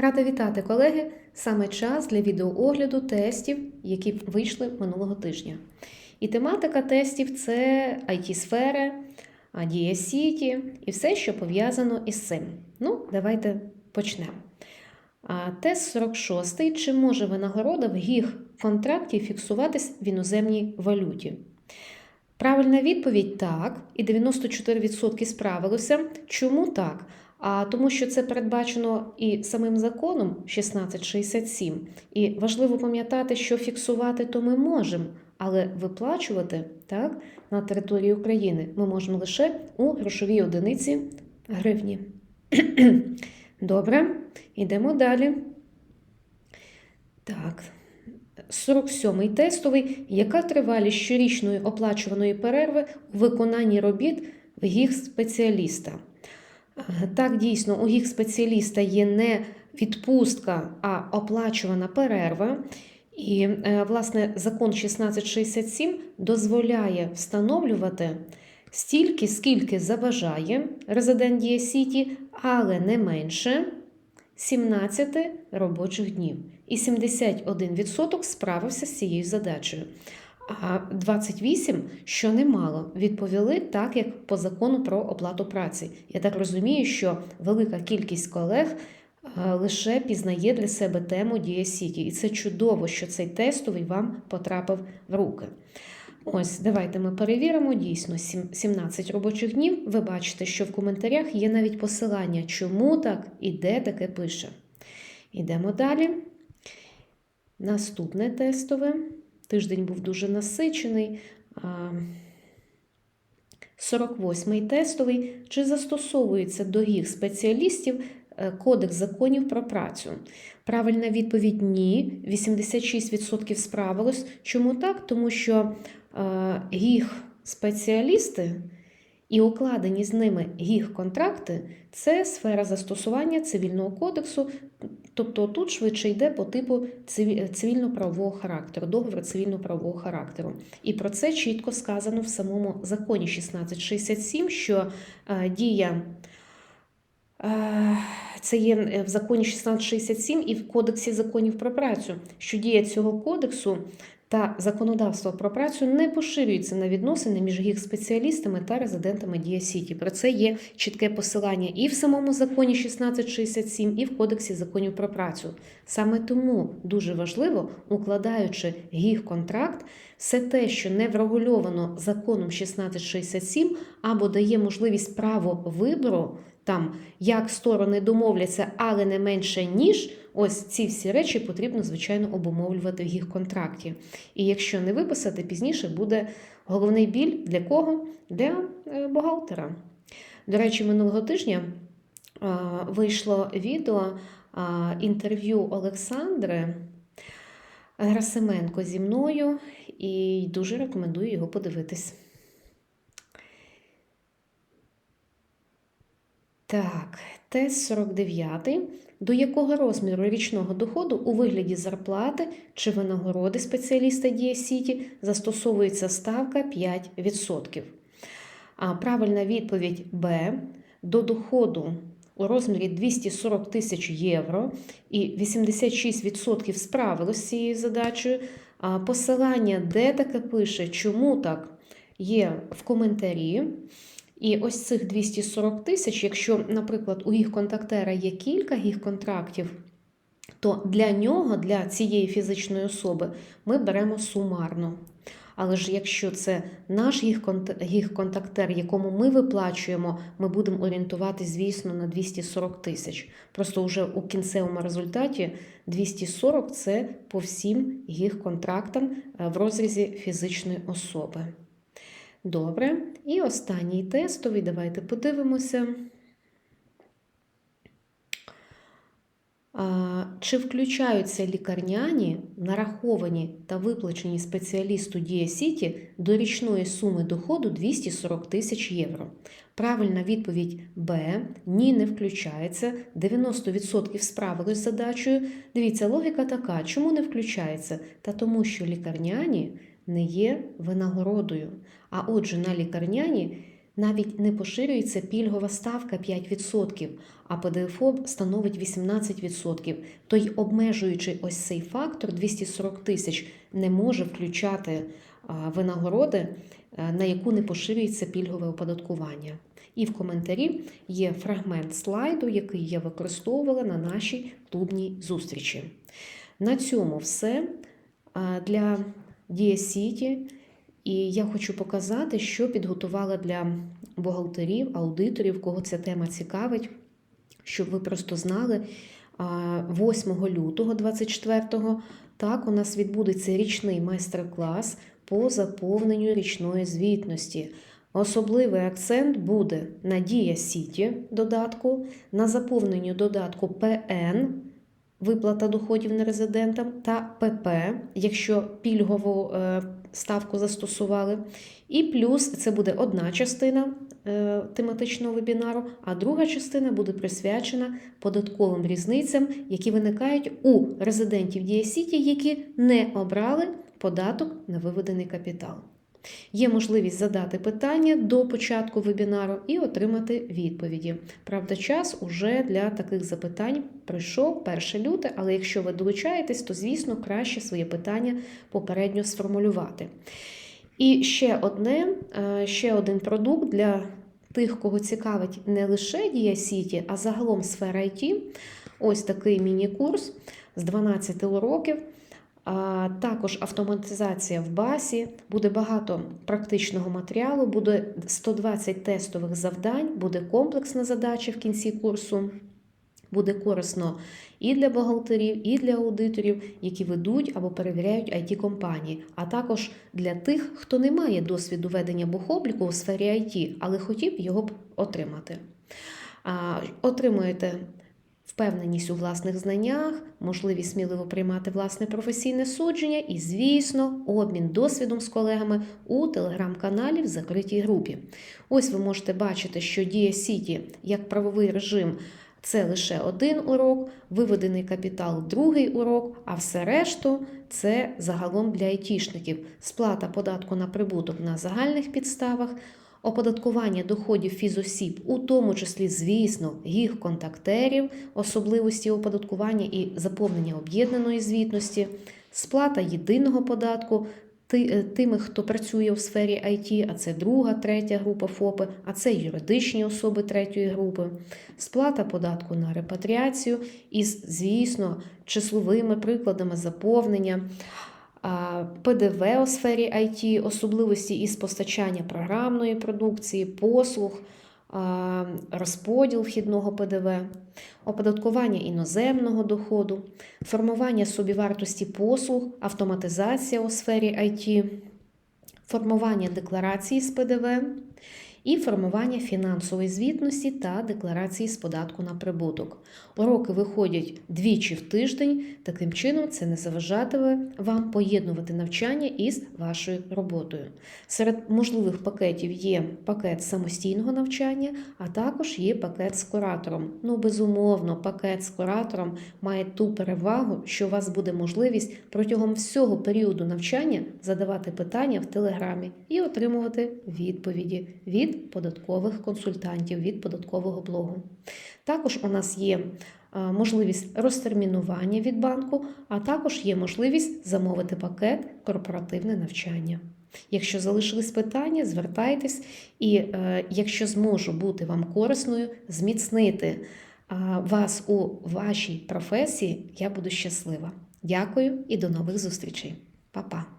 Рада вітати, колеги! Саме час для відеоогляду тестів, які вийшли минулого тижня. І тематика тестів це IT-сфери, Дія Сіті і все, що пов'язано із цим. Ну, давайте почнемо. Тест 46. Чи може винагорода в гіг контракті фіксуватись в іноземній валюті? Правильна відповідь так, і 94% справилося. Чому так? А тому, що це передбачено і самим законом 1667. І важливо пам'ятати, що фіксувати то ми можемо, але виплачувати так, на території України ми можемо лише у грошовій одиниці гривні. Добре, йдемо далі. Так. 47-й тестовий. Яка тривалість щорічної оплачуваної перерви у виконанні робіт в гіг спеціаліста? Так, дійсно, у гіг спеціаліста є не відпустка, а оплачувана перерва. І, е, власне, закон 1667 дозволяє встановлювати стільки, скільки заважає резидент Дія Сіті, але не менше 17 робочих днів. І 71% справився з цією задачею. А 28, що немало, відповіли так, як по закону про оплату праці. Я так розумію, що велика кількість колег е, лише пізнає для себе тему Дія Сіті. І це чудово, що цей тестовий вам потрапив в руки. Ось, давайте ми перевіримо. Дійсно, 17 робочих днів. Ви бачите, що в коментарях є навіть посилання, чому так і де таке пише. Йдемо далі. Наступне тестове. Тиждень був дуже насичений. 48-й тестовий. Чи застосовується до їх спеціалістів Кодекс законів про працю? Правильна відповідь ні. 86% справилось. Чому так? Тому що їх спеціалісти і укладені з ними їх контракти це сфера застосування цивільного кодексу. Тобто тут швидше йде по типу цивільно-правового характеру, договору цивільно-правового характеру. І про це чітко сказано в самому законі 1667, що е, дія. Це є в законі 1667 і в Кодексі законів про працю, що дія цього кодексу та законодавство про працю не поширюється на відносини між їх спеціалістами та резидентами Дія Сіті. Про це є чітке посилання і в самому законі 1667, і в Кодексі законів про працю. Саме тому дуже важливо, укладаючи їх контракт, все те, що не врегульовано законом 1667, або дає можливість право вибору. Там як сторони домовляться, але не менше ніж ось ці всі речі потрібно, звичайно, обумовлювати в їх контракті. І якщо не виписати, пізніше буде головний біль для кого? Для бухгалтера. До речі, минулого тижня вийшло відео інтерв'ю Олександри Грасименко зі мною, і дуже рекомендую його подивитись. Так, тест 49. До якого розміру річного доходу у вигляді зарплати чи винагороди спеціаліста Дія Сіті застосовується ставка 5%? А правильна відповідь Б. До доходу у розмірі 240 тисяч євро, і 86% справилось з цією задачею. А посилання, де таке пише, чому так, є в коментарі. І ось цих 240 тисяч, якщо, наприклад, у їх контактера є кілька їх контрактів, то для нього, для цієї фізичної особи, ми беремо сумарно. Але ж якщо це наш їх контактер, якому ми виплачуємо, ми будемо орієнтувати, звісно, на 240 тисяч. Просто вже у кінцевому результаті 240 це по всім їх контрактам в розрізі фізичної особи. Добре. І останній тестовий, давайте подивимося. Чи включаються лікарняні, нараховані та виплачені спеціалісту Дія Сіті до річної суми доходу 240 тисяч євро? Правильна відповідь Б. Ні, не включається. 90% справились з задачею. Дивіться, логіка така. Чому не включається? Та тому, що лікарняні не є винагородою. А отже, на лікарняні навіть не поширюється пільгова ставка 5%, а ПДФО становить 18%. То й обмежуючи ось цей фактор 240 тисяч не може включати винагороди, на яку не поширюється пільгове оподаткування. І в коментарі є фрагмент слайду, який я використовувала на нашій клубній зустрічі. На цьому все для Дія Сіті. І я хочу показати, що підготувала для бухгалтерів, аудиторів, кого ця тема цікавить, щоб ви просто знали. 8 лютого 24-го так у нас відбудеться річний майстер-клас по заповненню річної звітності. Особливий акцент буде на Дія Сіті додатку, на заповненню додатку ПН виплата доходів нерезидентам та ПП, якщо пільгову е, ставку застосували. І плюс це буде одна частина е, тематичного вебінару, а друга частина буде присвячена податковим різницям, які виникають у резидентів Дія Сіті, які не обрали податок на виведений капітал. Є можливість задати питання до початку вебінару і отримати відповіді. Правда, час уже для таких запитань пройшов 1 люте, але якщо ви долучаєтесь, то звісно краще своє питання попередньо сформулювати. І ще одне, е, ще один продукт для тих, кого цікавить не лише Дія Сіті, а загалом сфера IT. Ось такий міні-курс з 12 уроків. А також автоматизація в басі, буде багато практичного матеріалу, буде 120 тестових завдань, буде комплексна задача в кінці курсу. Буде корисно і для бухгалтерів, і для аудиторів, які ведуть або перевіряють it компанії а також для тих, хто не має досвіду ведення бухобліку у сфері IT, але хотів його б отримати. Отримуєте впевненість у власних знаннях, можливість сміливо приймати власне професійне судження і, звісно, обмін досвідом з колегами у телеграм-каналі в закритій групі. Ось ви можете бачити, що Дія Сіті як правовий режим. Це лише один урок, виведений капітал другий урок, а все решту це загалом для айтішників. Сплата податку на прибуток на загальних підставах, оподаткування доходів фізосіб, у тому числі, звісно, їх контактерів, особливості оподаткування і заповнення об'єднаної звітності, сплата єдиного податку. Тими, хто працює у сфері IT, а це друга, третя група ФОПи, а це юридичні особи третьої групи, сплата податку на репатріацію із, звісно, числовими прикладами заповнення, ПДВ у сфері IT, особливості із постачання програмної продукції, послуг, розподіл вхідного ПДВ, оподаткування іноземного доходу, формування собівартості послуг, автоматизація у сфері IT, формування декларації з ПДВ і формування фінансової звітності та декларації з податку на прибуток. Уроки виходять двічі в тиждень. Таким чином, це не заважатиме вам поєднувати навчання із вашою роботою. Серед можливих пакетів є пакет самостійного навчання, а також є пакет з куратором. Ну, безумовно, пакет з куратором має ту перевагу, що у вас буде можливість протягом всього періоду навчання задавати питання в телеграмі і отримувати відповіді від податкових консультантів, від податкового блогу. Також у нас є е, можливість розтермінування від банку, а також є можливість замовити пакет корпоративне навчання. Якщо залишились питання, звертайтесь, і е, якщо зможу бути вам корисною, зміцнити е, вас у вашій професії, я буду щаслива. Дякую і до нових зустрічей. Па-па!